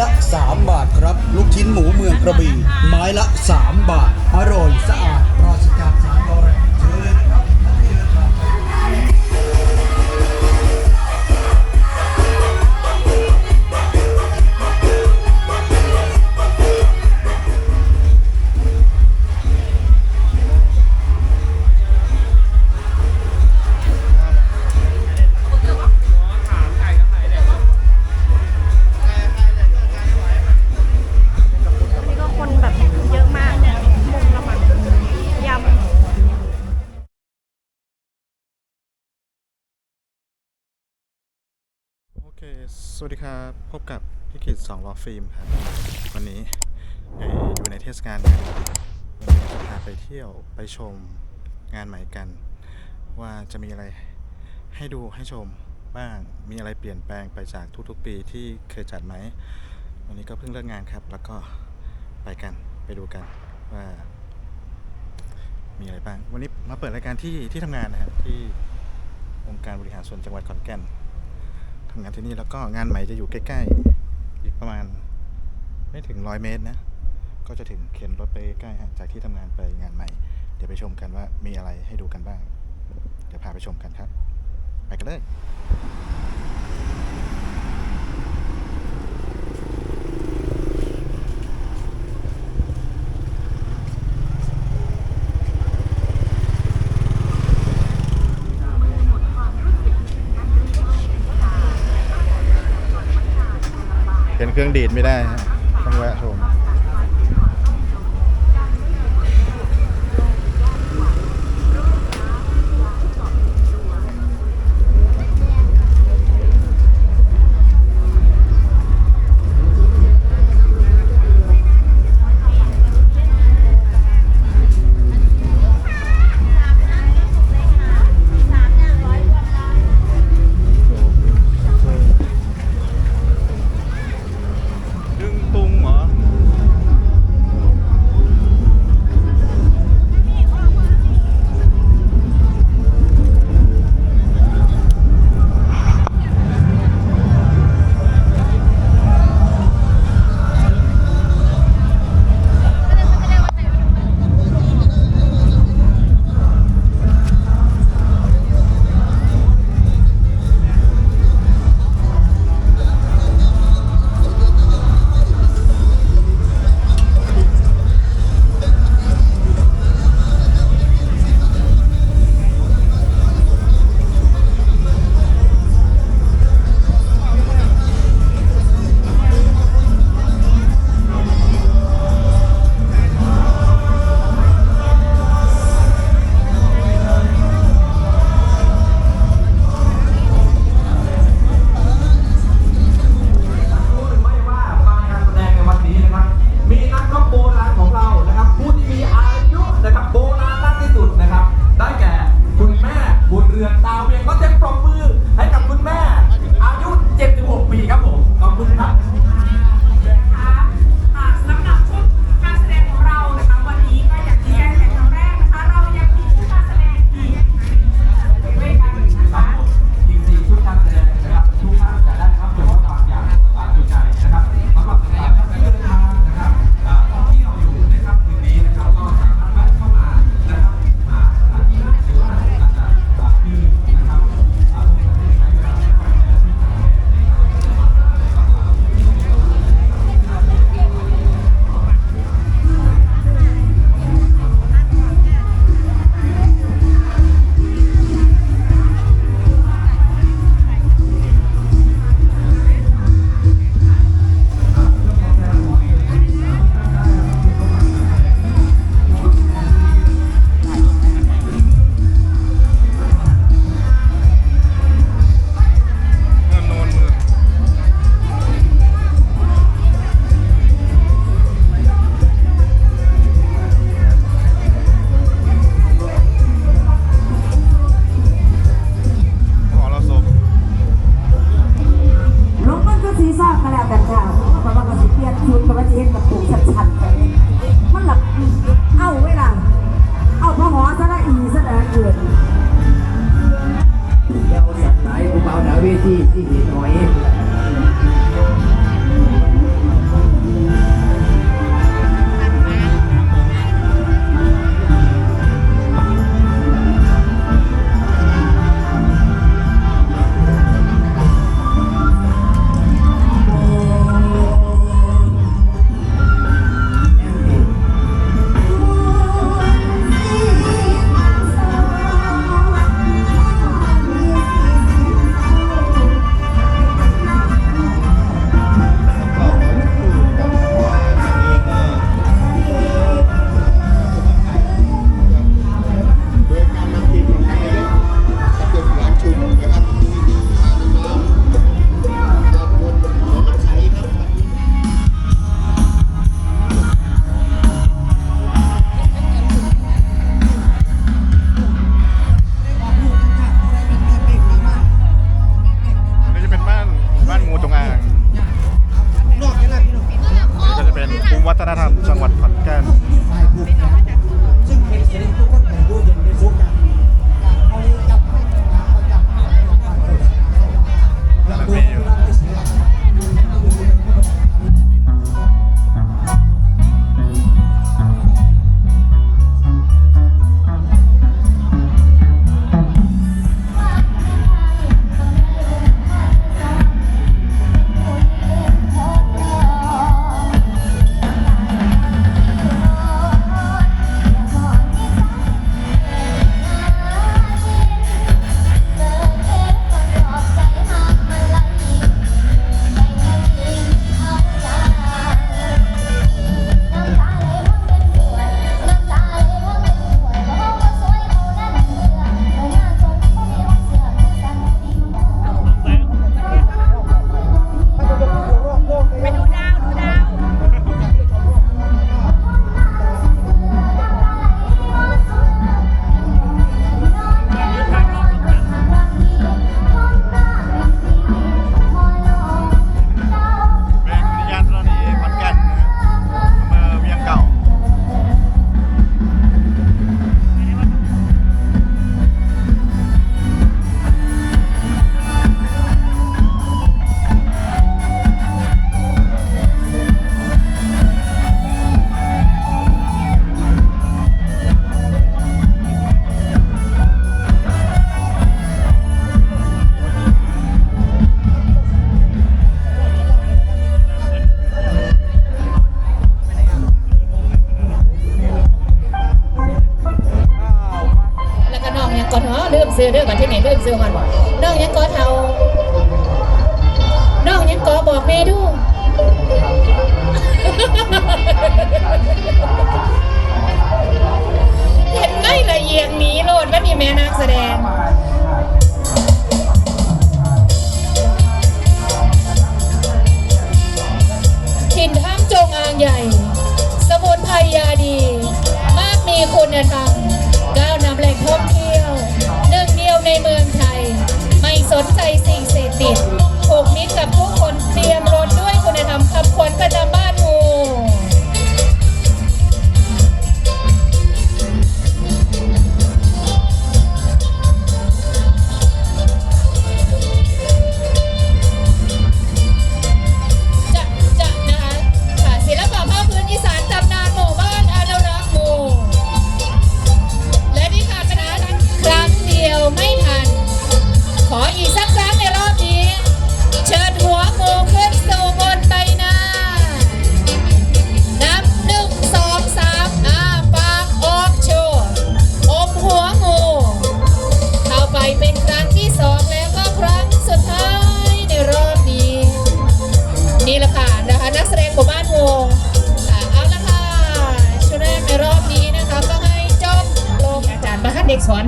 ละ 3 บาทครับ ลูกชิ้นหมูเมืองกระบี่ ไม้ละ 3 บาท อร่อยสะอาดปราศจากสาร สวัสดีครับ พบกับพี่ขิดสองล้อฟิล์มครับ วันนี้อยู่ในเทศกาลงานวันนี้จะพาไปเที่ยวไปชมงานใหม่กัน ว่าจะมีอะไรให้ดูให้ชมบ้างมีอะไรเปลี่ยนแปลงไปจากทุกๆปีที่เคยจัดไหม วันนี้ก็เพิ่งเลิกงานครับ แล้วก็ไปกันไปดูกันว่า มีอะไรบ้าง วันนี้มาเปิดรายการที่ที่ทำงานนะครับที่องค์การบริหารส่วนจังหวัดขอนแก่น ทำงานที่นี่แล้วก็งานใหม่จะอยู่ใกล้ๆ อีกประมาณ ไม่ถึงร้อยเมตรนะ ก็จะถึงเข็นรถไปใกล้ฮะจากที่ทำงานไปงานใหม่ เดี๋ยวไปชมกันว่ามีอะไรให้ดูกันบ้าง เดี๋ยวพาไปชมกันครับ ไปกันเลย เป็นเค รื่องดีดไม่ได้ฮะต้องแวะชม ที่ที่หินหอย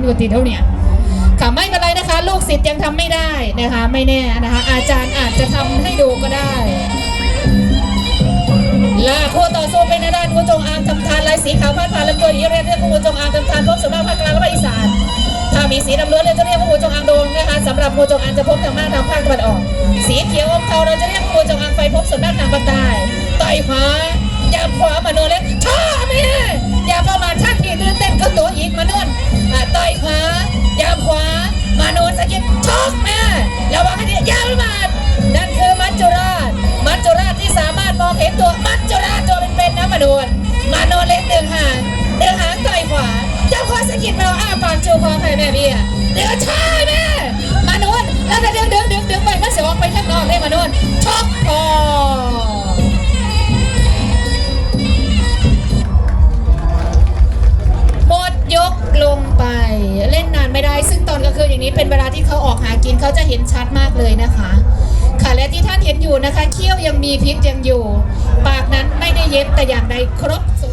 อยู่ตีเท่านี่ค่ะไม่เป็นไรนะคะ ลูกศิษย์ยังทำไม่ได้นะคะ ไม่แน่นะคะ อาจารย์อาจจะทำให้ดูก็ได้ลาคู่ต่อสู้เป็นด้านงูจงอางจำทานลายสีขาวพัดผ่านลำตัวอีเรียนเรียกงูจงอางจำทานพบสำนักภาคกลางและภาคอีสานถ้ามีสีดำล้วนเราจะเรียกว่างูจงอางโดงนะคะสำหรับงูจงอางจะพบทางมากทางภาคตะวันออก สีเขียวอมเทาเราจะเรียกว่างูจงอางไฟพบสำนักทางภาคใต้ต่อขวาอย่าขวามโนเล็กท่าไม่อย่าประมาณชั้น ก็ตัวอีกมาเนื่นต่อยขวายามขวา มาโนนสะกิป นะคะ เขี้ยวยังมีพิษยังอยู่ ปากนั้นไม่ได้เย็บแต่อย่างใดครบสม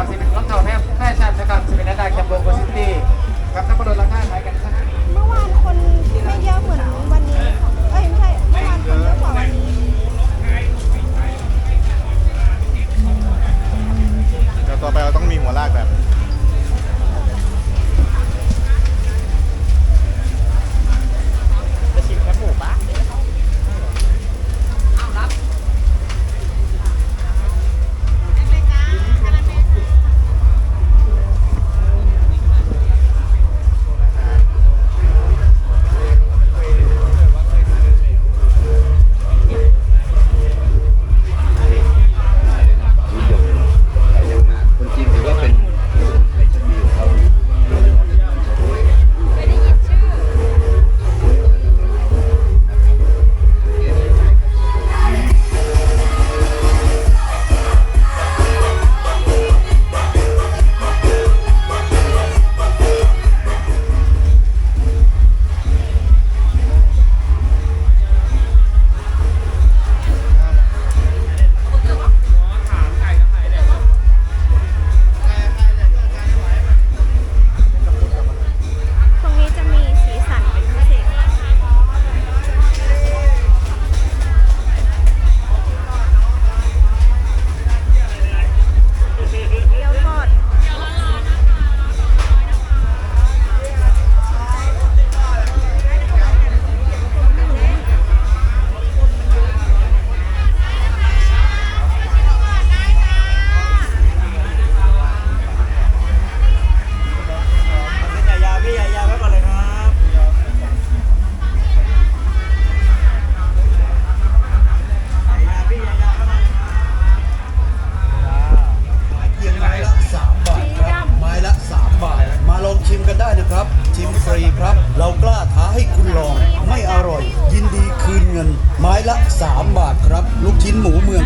ครับสิเป็นรถเต่าแม่แม่ชันนะครับสิเป็นนาดาแคมโบโกซิตี้ครับนักโดลลังค่าขายกันเมื่อวานคนไม่เยอะเหมือนวัน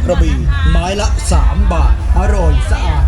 กระบี่ไม้ละ 3 บาท อร่อยสะอาด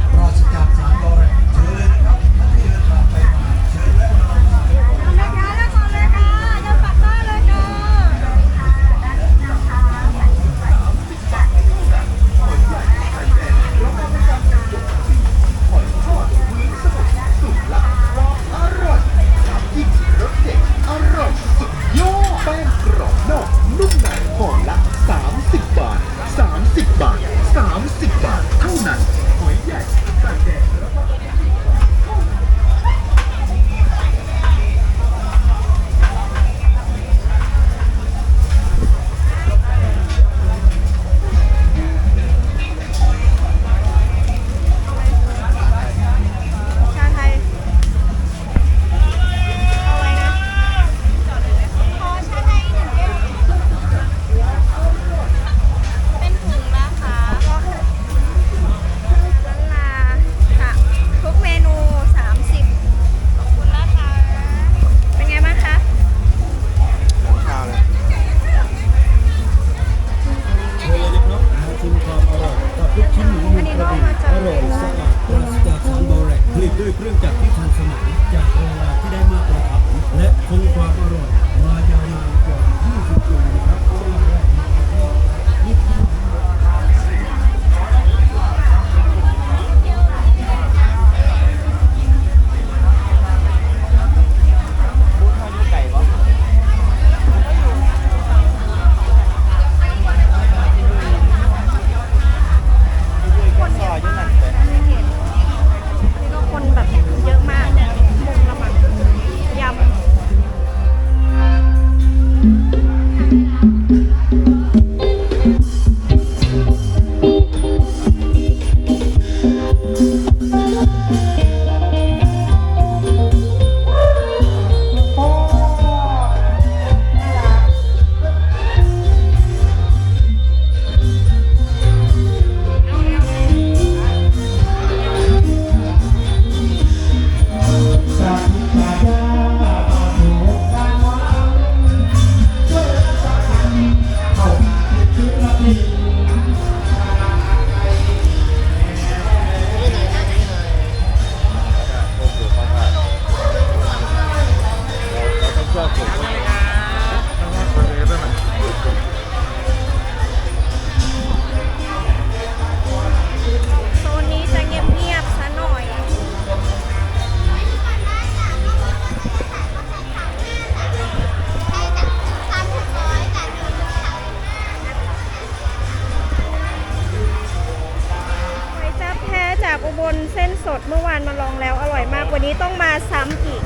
เมื่อวานมาลองแล้วอร่อยมากวันนี้ต้องมาซ้ำอีก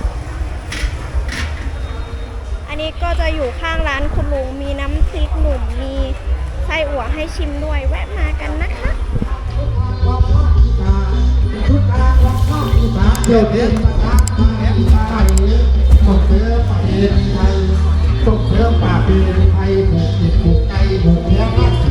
อันนี้ก็จะอยู่ข้างร้านคุณลุงมีน้ำพริกหนุ่มมีไส้อั่วให้ชิมด้วยแวะมากันนะคะเดี๋ยวเดี๋ยวส่งเสื้อปากเป็นไทยส่เสื้อปากเป็นไทยผูกจิตผูกใจผูกเนื้อ